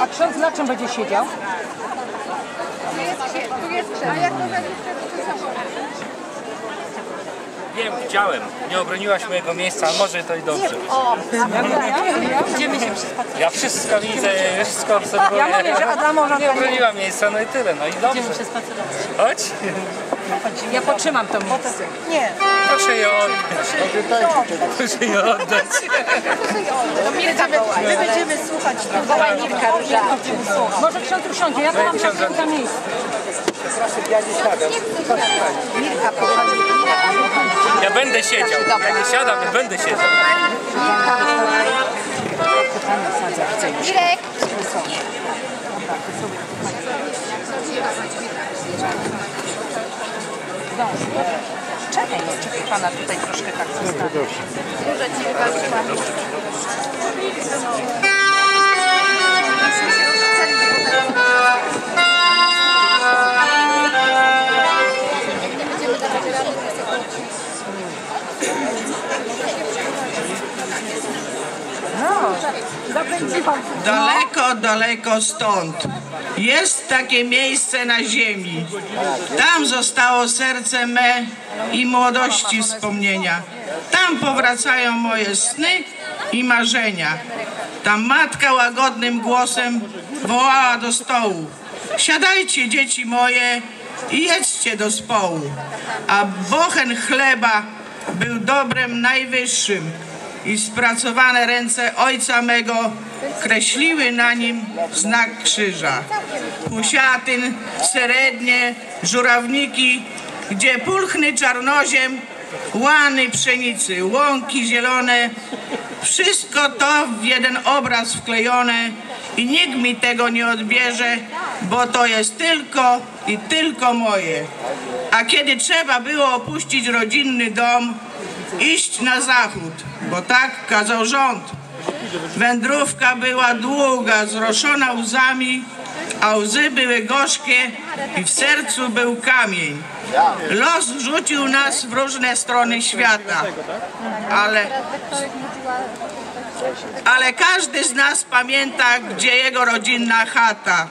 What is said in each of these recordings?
A ksiądz na czym będzie siedział? Wiem, widziałem. Nie obroniłaś mojego miejsca, a może to i dobrze. Idziemy się przespać. Ja wszystko widzę, wszystko obserwuję. Ja mówię, że Adamo Nie obroniła miejsca, no i tyle, no i dobrze. Idziemy. Chodź, Ja potrzymam to miejsce. Nie. proszę je oddać. Proszę je oddać. My będziemy słuchać tutaj Mirka Róża. Może ksiądz usiądzie, ja to mam ksiądz na miejsce. Mirka, proszę. Ja będę siedział. Ja nie siadam, ja będę siedział. Mirek! Czekaj, no, czekaj, pana tutaj troszkę tak zostawię. Dużo ci wybaczyłam. Daleko, daleko stąd jest takie miejsce na ziemi. Tam zostało serce me i młodości wspomnienia. Tam powracają moje sny i marzenia. Tam matka łagodnym głosem wołała do stołu. Siadajcie, dzieci moje, i jedźcie do społu. A bochen chleba był dobrem najwyższym i spracowane ręce ojca mego kreśliły na nim znak krzyża. Husiatyn, Serednie, Żurawniki, gdzie pulchny czarnoziem, łany pszenicy, łąki zielone, wszystko to w jeden obraz wklejone i nikt mi tego nie odbierze, bo to jest tylko i tylko moje. A kiedy trzeba było opuścić rodzinny dom, iść na zachód, bo tak kazał rząd. Wędrówka była długa, zroszona łzami, a łzy były gorzkie i w sercu był kamień. Los rzucił nas w różne strony świata, ale, ale każdy z nas pamięta, gdzie jego rodzinna chata.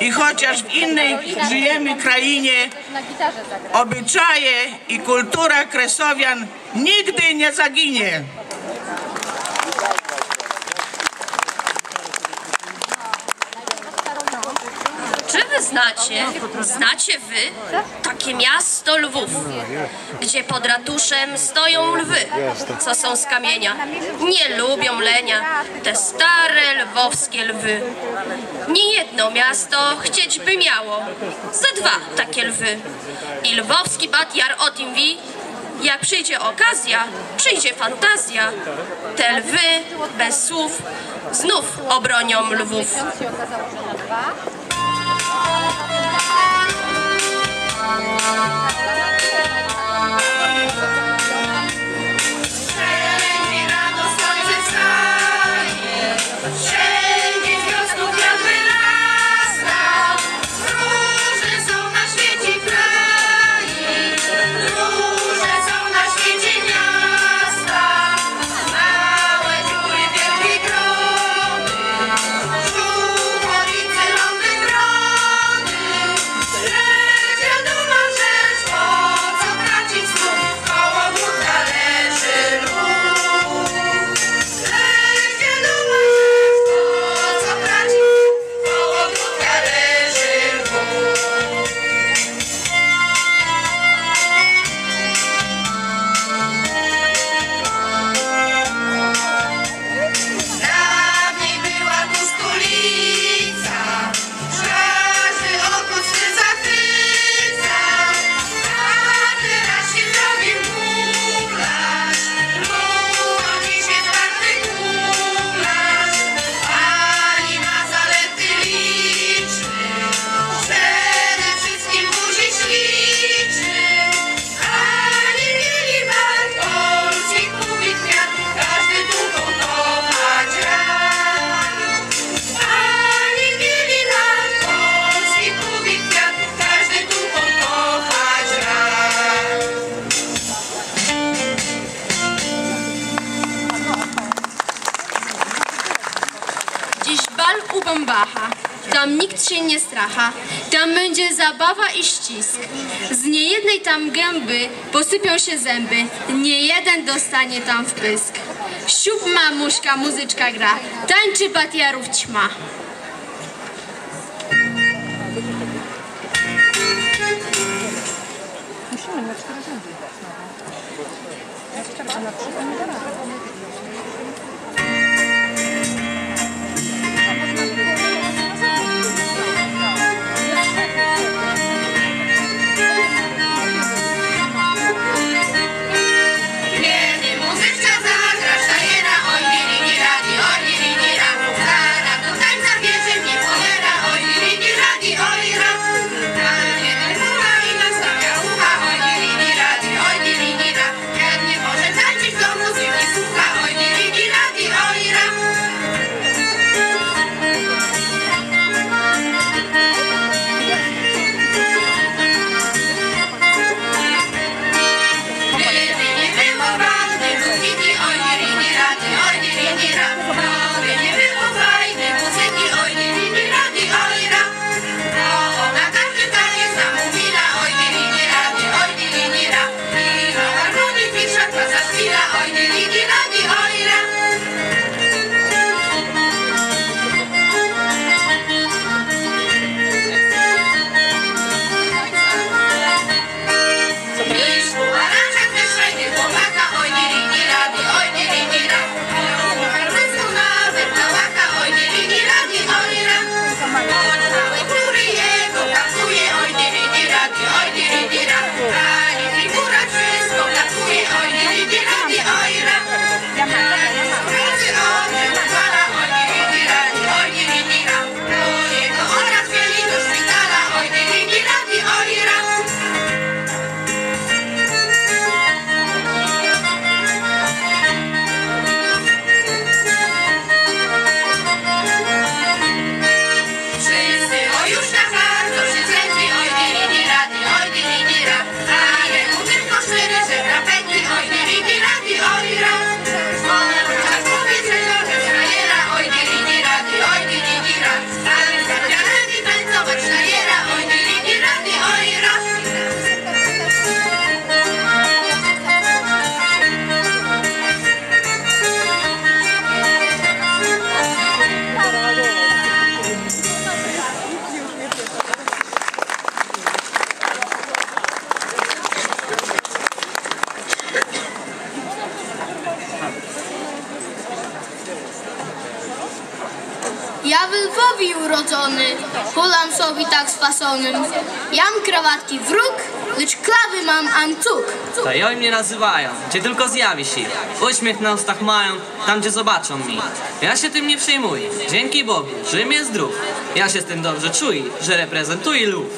I chociaż w innej żyjemy krainie, obyczaje i kultura Kresowian nigdy nie zaginie. Czy wy znacie, znacie wy takie miasto Lwów, gdzie pod ratuszem stoją lwy, co są z kamienia. Nie lubią lenia, te stare lwowskie lwy. Nie jedno miasto chcieć by miało, ze dwa takie lwy. I lwowski batjar o tym wi, jak przyjdzie okazja, przyjdzie fantazja, te lwy bez słów znów obronią lwów. się waha. Tam nikt się nie stracha, tam będzie zabawa i ścisk. Z niejednej tam gęby posypią się zęby, nie jeden dostanie tam w pysk. Siup mamuszka, muzyczka gra, tańczy patiarów ćma. Musimy na cztery rzędy. Na cztery, a na trzy nie da Polakowi urodzony, Polancowi tak spasonym. Jam krawatki wróg, lecz klawy mam ancuk. To i mnie nazywają, gdzie tylko zjawi się. Uśmiech na ustach mają, tam gdzie zobaczą mi. Ja się tym nie przejmuję, dzięki Bogu, Rzym jest druk. Ja się z tym dobrze czuję, że reprezentuję lub.